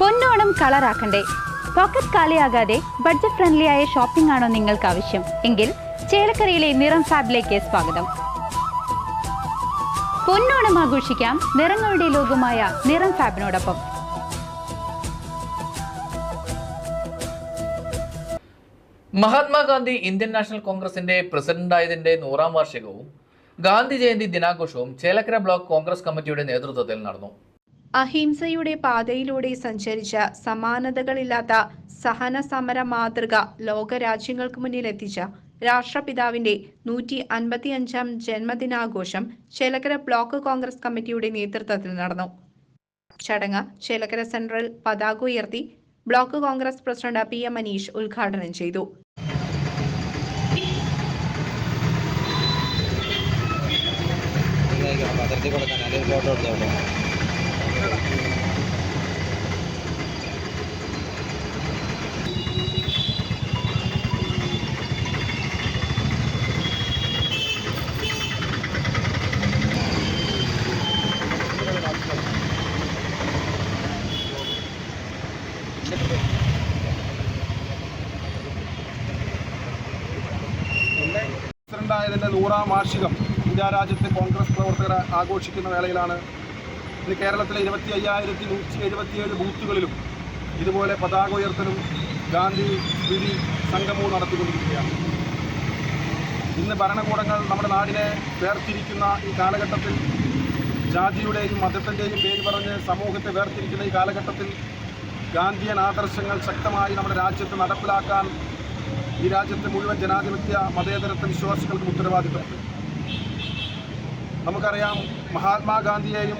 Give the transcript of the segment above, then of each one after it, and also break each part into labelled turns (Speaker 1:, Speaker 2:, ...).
Speaker 1: പൊന്നോണം കളറാക്കണ്ടേ. പോക്കറ്റ് കാലിയാകാതെ budget friendly ആയ ഷോപ്പിംഗ് ആണോ നിങ്ങൾക്ക് ആവശ്യം? എങ്കിൽ ചേലക്കരയിലെ നിറം ഫാബിലേക്ക് സ്വാഗതം. പൊന്നോണം ആഘോഷിക്കാം നിറങ്ങളുടെ ലോകമായ നിറം ഫാബിനോടൊപ്പം.
Speaker 2: മഹാത്മാഗാന്ധി ഇന്ത്യൻ നാഷണൽ കോൺഗ്രസിന്റെ പ്രസിഡന്റായതിന്റെ നൂറാം വാർഷികവും ഗാന്ധി ജയന്തി ദിനാഘോഷവും ചേലക്കര ബ്ലോക്ക് കോൺഗ്രസ് കമ്മിറ്റിയുടെ നേതൃത്വത്തിൽ നടന്നു.
Speaker 3: അഹിംസയുടെ പാതയിലൂടെ സഞ്ചരിച്ച സമാനതകളില്ലാത്ത സഹന സമര മാതൃക ലോകരാജ്യങ്ങൾക്ക് മുന്നിൽ എത്തിച്ച രാഷ്ട്രപിതാവിന്റെ നൂറ്റി അൻപത്തിയഞ്ചാം ജന്മദിനാഘോഷം ചേലക്കര ബ്ലോക്ക് കോൺഗ്രസ് കമ്മിറ്റിയുടെ നേതൃത്വത്തിൽ നടന്നു. ചടങ്ങ് ചേലക്കര സെൻട്രൽ പതാക ഉയർത്തി block Congress president P M Maneesh ഉദ്ഘാടനം ചെയ്തു.
Speaker 4: പ്രസിഡന്റായതിന്റെ നൂറാം വാർഷികം ഇന്ത്യ രാജ്യത്തെ കോൺഗ്രസ് പ്രവർത്തകർ ആഘോഷിക്കുന്ന വേളയിലാണ് ഇന്ന് കേരളത്തിലെ ഇരുപത്തി അയ്യായിരത്തി നൂറ്റി എഴുപത്തിയേഴ് ബൂത്തുകളിലും ഇതുപോലെ പതാക ഉയർത്തലും ഗാന്ധി സ്മൃതി സംഗമവും നടത്തിക്കൊണ്ടിരിക്കുകയാണ്. ഇന്ന് ഭരണകൂടങ്ങൾ നമ്മുടെ നാടിനെ വേർതിരിക്കുന്ന ഈ കാലഘട്ടത്തിൽ ജാതിയുടെയും മതത്തിന്റെയും പേര് പറഞ്ഞ് സമൂഹത്തെ വേർതിരിക്കുന്ന ഈ കാലഘട്ടത്തിൽ ഗാന്ധിയൻ ആദർശങ്ങൾ ശക്തമായി നമ്മുടെ രാജ്യത്ത് നടപ്പിലാക്കാൻ ഈ രാജ്യത്തെ മുഴുവൻ ജനാധിപത്യ മതേതരത്വ വിശ്വാസികൾക്കും ഉത്തരവാദിത്തമുണ്ട്. നമുക്കറിയാം മഹാത്മാഗാന്ധിയെയും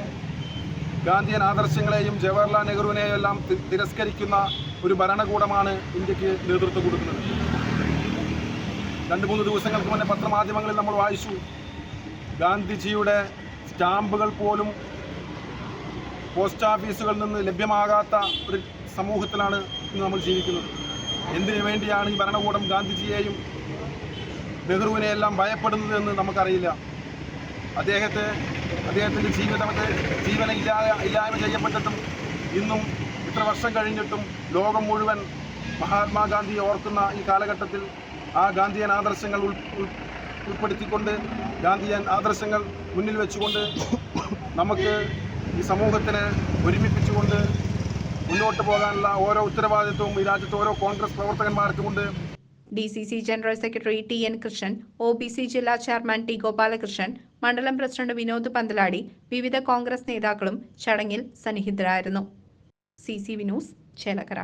Speaker 4: ഗാന്ധിയൻ ആദർശങ്ങളെയും ജവഹർലാൽ നെഹ്റുവിനെയും എല്ലാം തിരസ്കരിക്കുന്ന ഒരു ഭരണകൂടമാണ് ഇന്ത്യയ്ക്ക് നേതൃത്വം കൊടുക്കുന്നത്. രണ്ട് മൂന്ന് ദിവസങ്ങൾക്ക് മുന്നേ പത്രമാധ്യമങ്ങളിൽ നമ്മൾ വായിച്ചു ഗാന്ധിജിയുടെ സ്റ്റാമ്പുകൾ പോലും പോസ്റ്റ് ഓഫീസുകളിൽ നിന്ന് ലഭ്യമാകാത്ത ഒരു സമൂഹത്തിലാണ് ഇന്ന് നമ്മൾ ജീവിക്കുന്നത്. എന്തിനു വേണ്ടിയാണ് ഈ ഭരണകൂടം ഗാന്ധിജിയെയും നെഹ്റുവിനെയെല്ലാം ഭയപ്പെടുന്നത് എന്ന് നമുക്കറിയില്ല. അദ്ദേഹത്തെ അദ്ദേഹത്തിന്റെ ജീവിതത്തെ ജീവന ഇല്ലാതെ ഇല്ലായ്മ ചെയ്യപ്പെട്ടിട്ടും ഇന്നും ഇത്ര വർഷം കഴിഞ്ഞിട്ടും ലോകം മുഴുവൻ മഹാത്മാഗാന്ധിയെ ഓർക്കുന്ന ഈ കാലഘട്ടത്തിൽ ആ ഗാന്ധിയൻ ആദർശങ്ങൾ ഉൾ ഉൾ- ഉൾപ്പെടുത്തിക്കൊണ്ട് ഗാന്ധിയൻ ആദർശങ്ങൾ മുന്നിൽ വെച്ചുകൊണ്ട് നമുക്ക് ഈ സമൂഹത്തിനെ ഒരുമിപ്പിച്ചുകൊണ്ട് മുന്നോട്ട് പോകാനുള്ള ഓരോ ഉത്തരവാദിത്വവും ഈ രാജ്യത്തെ ഓരോ Congress പ്രവർത്തകന്മാർക്കുമുണ്ട്.
Speaker 3: D C C general secretary T N Krishnan O B C ജില്ലാ ചെയർമാൻ ടി ഗോപാലകൃഷ്ണൻ മണ്ഡലം പ്രസിഡന്റ് വിനോദ് പന്തലാടി വിവിധ കോൺഗ്രസ് നേതാക്കളും ചടങ്ങിൽ സന്നിഹിതരായിരുന്നു. C C Vinoos Chelakkara.